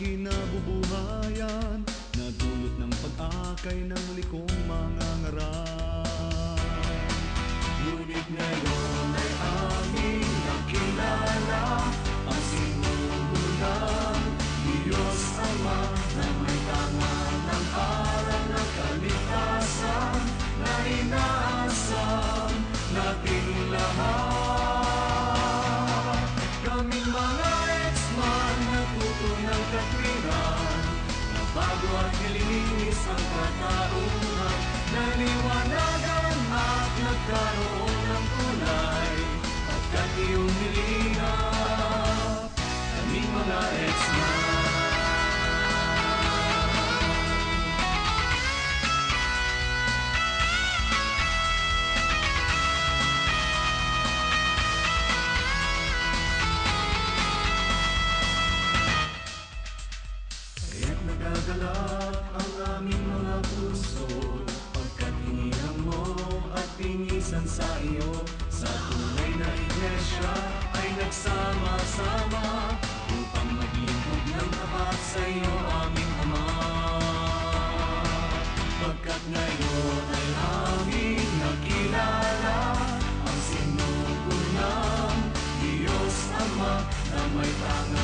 kinabubuhayan Na dulot ng pag-akay ng likong mga ngaral. Ngunit ngayon Ng katwiran bago at nilinis ang katarungan Naliwanagan at nagkaroon ng kulay Pagkat iyong nilingap Kaming mga ex-man pinisan sa iyo. Sa tunay na iglesia ay nagsama-sama Upang maglingkod ng tapat sa iyo aming Ama. Pagkat ngayon ay aming nakilala Ang sinugunang Diyos Ama Na may tangan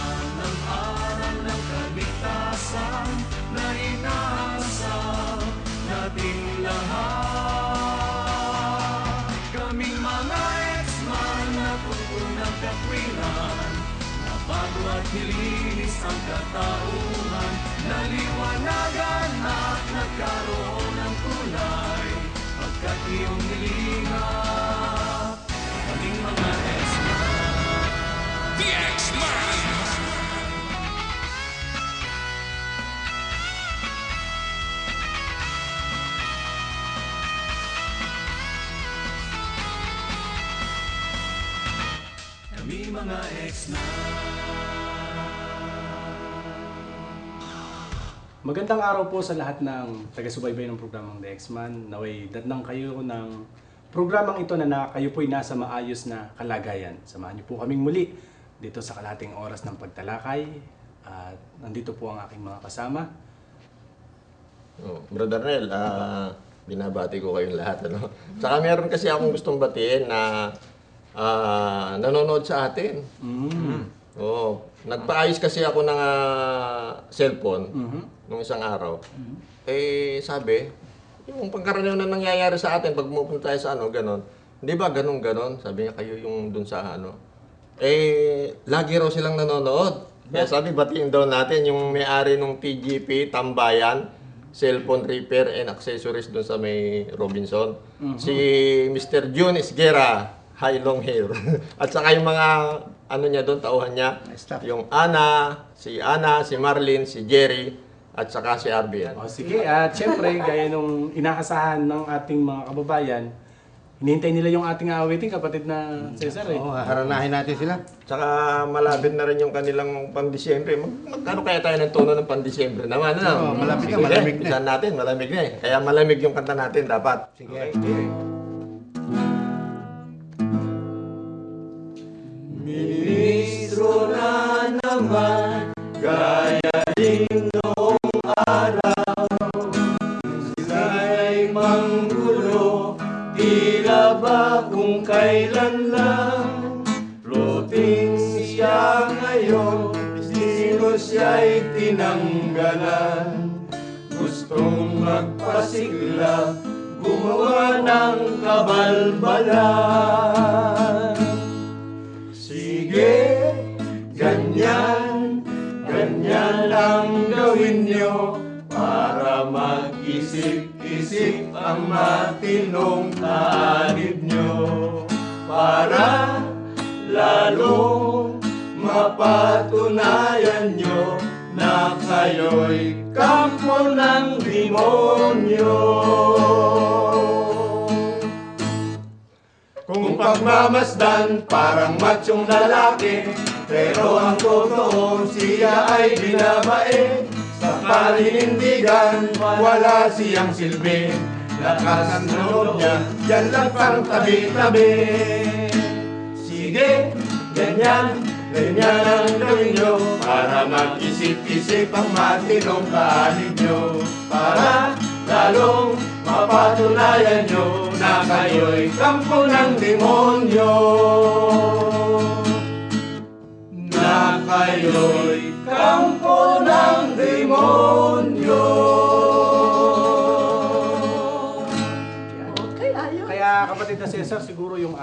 at nilinis ang katauhan. Naliwanagan at nagkaroon ng kulay Pagkat iyong nilingap Kaming mga ex-man. The X-Man. Kami mga ex-man Magandang araw po sa lahat ng taga-subaybay ng programang The X-Man. Naway datnang kayo ng programang ito na, na kayo po'y nasa maayos na kalagayan. Samahan niyo po kaming muli dito sa kalating oras ng pagtalakay. At nandito po ang aking mga kasama. Oh, Brother Nel, ah, binabati ko kayong lahat. Ano? Saka meron kasi akong gustong batiin na ah, nanonood sa atin. Mm. Oo. Nagpaayos kasi ako ng ah, cellphone Mhm. nung isang araw. Eh, sabi, yung pagkaraniwan na nangyayari sa atin pag pupunta tayo sa ano, ganon. Hindi ba ganon ganon? Sabi niya kayo yung dun sa ano. Eh, lagi raw silang nanonood. Kaya sabi, batiin daw natin yung may-ari ng TGP, Tambayan, cellphone repair and accessories dun sa may Robinson. Si Mr. June Isguera, high long hair. At saka yung mga ano niya doon, tauhan niya. Yung Ana, si Ana, si Marlene, si Jerry, at saka si Arvin. O sige, at syempre, gaya nung inaasahan ng ating mga kababayan, hinihintay nila yung ating awiting kapatid na Cesar eh. Oo, haranahin natin sila. Tsaka malapit na rin yung kanilang pang-Disyembre. Mag magkano kaya tayo ng tono ng pang-Disyembre naman? Ano? Oo, malapit na, Sige, malamig na. natin, malamig na eh. Kaya malamig yung kanta natin dapat. Sige. Ministro siya'y tinanggalan Gustong magpasigla Gumawa ng kabalbalan Sige, ganyan, ganyan lang gawin nyo para mag-isip-isip ang matinong kaanib nyo. Para lalong mapatunayan nyo na kayo'y kampo ng demonyo. Kung pagmamasdan parang machong lalaki Pero ang totoo siya ay binabae. Sa paninindigan wala siyang silbi. Lakas ang loob niya, yan lang pang tabi-tabi. Sige, ganyan, Ganyan ang gawin para mag-isip-isip ang matinong kaanin nyo. Para lalong mapatunayan nyo na kayo'y kampo ng demonyo.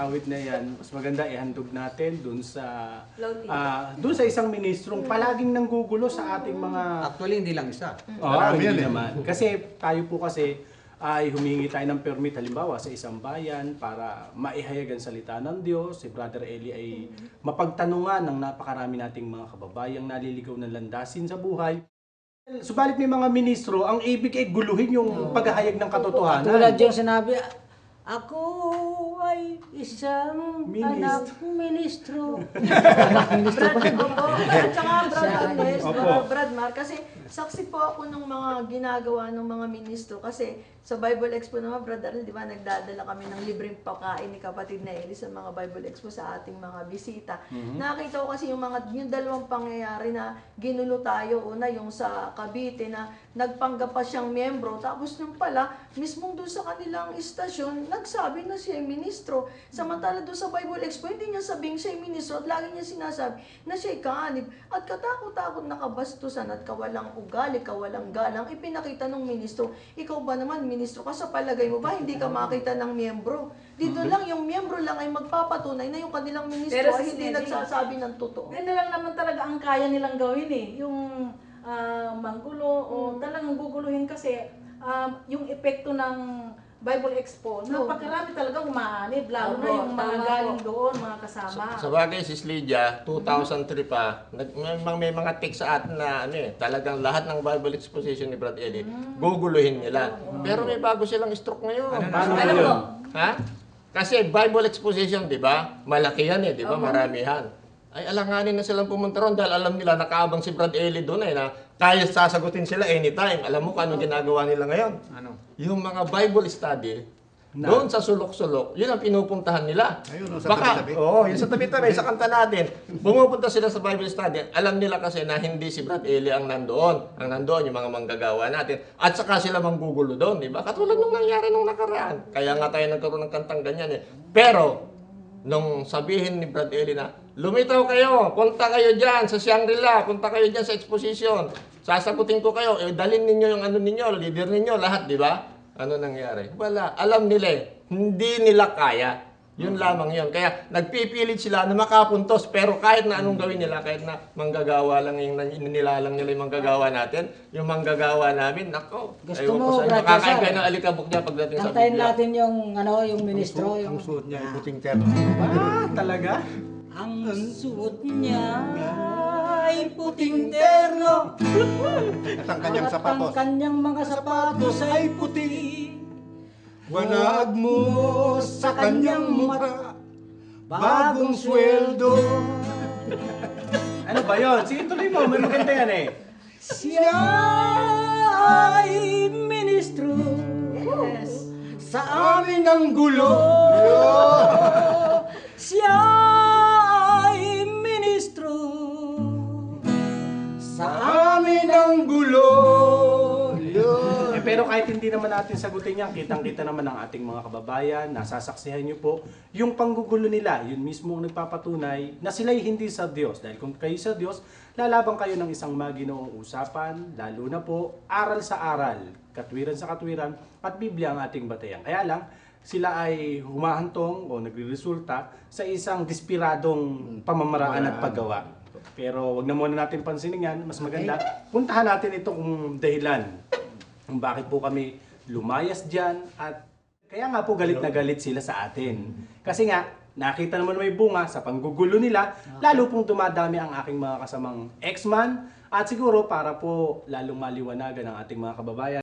Awit na yan, mas maganda ihandog natin dun sa ah, dun sa isang ministrong palaging nanggugulo sa ating mga Actually, hindi lang isa. Oo, Marami hindi yan eh. naman. Kasi tayo po kasi ay humingi tayo ng permit halimbawa sa isang bayan para maihayag ang salita ng Diyos. Si Brother Eli ay mapagtanungan ng napakarami nating mga kababayang naliligaw ng landasin sa buhay. Subalit may mga ministro, ang ibig ay guluhin yung paghahayag ng katotohanan. Tulad yung sinabi, ako ay isang Ministro. anak ministro. Brad, opo. At saka Brad Agnes, Opo. Brad, Brad Mar, kasi saksi po ako ng mga ginagawa ng mga ministro. Kasi sa Bible Expo naman, Arnel, di ba, nagdadala kami ng libreng pagkain ni kapatid na Eli sa mga Bible Expo sa ating mga bisita. Nakita ko kasi yung mga, yung dalawang pangyayari na ginulo tayo. Una, yung sa Cavite na nagpanggap pa siyang miyembro. Tapos yung pala, mismong doon sa kanilang istasyon, nagsabi na siya ministro. Samantala doon sa Bible Expo, hindi niya sabing siya ministro at lagi niya sinasabi na siya kaanib at katakot-takot nakabastusan at kawalang ugali, kawalang galang, ipinakita ng ministro. Ikaw ba naman, ministro ka sa palagay mo ba, hindi ka makita ng miyembro? Dito lang, yung miyembro lang ay magpapatunay na yung kanilang ministro Pero ay hindi Snelly, nagsasabi ng totoo. Ano lang naman talaga ang kaya nilang gawin eh. Yung ah, manggulo o talagang guguluhin kasi ah, yung epekto ng Bible Expo, napakarami talaga umaanib, lalo na yung mga tama po. galing doon, mga kasama. Sa bagay, Sis Lydia, 2003 pa, nag, may, mga- may mga text sa atin na ano eh, talagang lahat ng Bible exposition ni Brad Eli, guguluhin nila. Pero may bago silang stroke ngayon. Paano Alam yun? mo, Ha? Kasi Bible exposition, di ba? Malaki yan eh, di ba? Maramihan. Ay, alanganin na silang pumunta ron dahil alam nila nakaabang si Brad Eli doon eh na kaya sasagutin sila anytime. Alam mo kung anong ginagawa nila ngayon? Ano? Yung mga Bible study, Na? doon sa sulok-sulok, yun ang pinupuntahan nila. Ayun, oh, sa Baka, tabi-tabi. oo, yun sa tabi-tabi, sa kanta natin. Pumupunta sila sa Bible study, alam nila kasi na hindi si Brad Eli ang nandoon. Ang nandoon, yung mga manggagawa natin. At saka sila manggugulo doon, di ba? Katulad nung nangyari nung nakaraan. Kaya nga tayo nagkaroon ng kantang ganyan eh. Pero, nung sabihin ni Brad Eli na, lumitaw kayo, punta kayo dyan sa Shangri-La, punta kayo dyan sa exposition. Sasagutin ko kayo, eh, dalhin ninyo yung ano ninyo, leader ninyo, lahat, di ba? Ano nangyari? Wala. Alam nila eh, hindi nila kaya. Yun lamang yun. Kaya nagpipilit sila na makapuntos. Pero kahit na anong gawin nila, kahit na manggagawa lang yung nilalang nila yung manggagawa natin, yung manggagawa namin, nako. Gusto mo, makakain Cesar? kayo ng alikabok niya pagdating sa Kantayin Biblia. natin yung, ano, yung ministro. Ang Yung, suot niya, yung puting terno. Ah, talaga? ang suot niya ay puting terno. At ang kanyang At ang sapatos. kanyang mga sapatos ay puti. Banag mo sa kanyang mukha, bagong sweldo. Ano ba yun? Sige, tuloy mo. May maganda yan eh. Siya ay ministro. Yes. Sa amin ang gulo. Siya kahit hindi naman natin sagutin yan, kitang-kita naman ang ating mga kababayan, nasasaksihan nyo po, yung panggugulo nila, yun mismo ang nagpapatunay na sila'y hindi sa Diyos. Dahil kung kayo sa Diyos, lalabang kayo ng isang maginoong usapan, lalo na po, aral sa aral, katwiran sa katwiran, at Biblia ang ating batayan. Kaya lang, sila ay humahantong o nagre-resulta sa isang despiradong pamamaraan at paggawa. Pero wag na muna natin pansinin yan, mas maganda, puntahan natin itong dahilan kung bakit po kami lumayas dyan at kaya nga po galit na galit sila sa atin. Kasi nga, nakita naman may bunga sa panggugulo nila, lalo pong dumadami ang aking mga kasamang ex-man at siguro para po lalong maliwanagan ang ating mga kababayan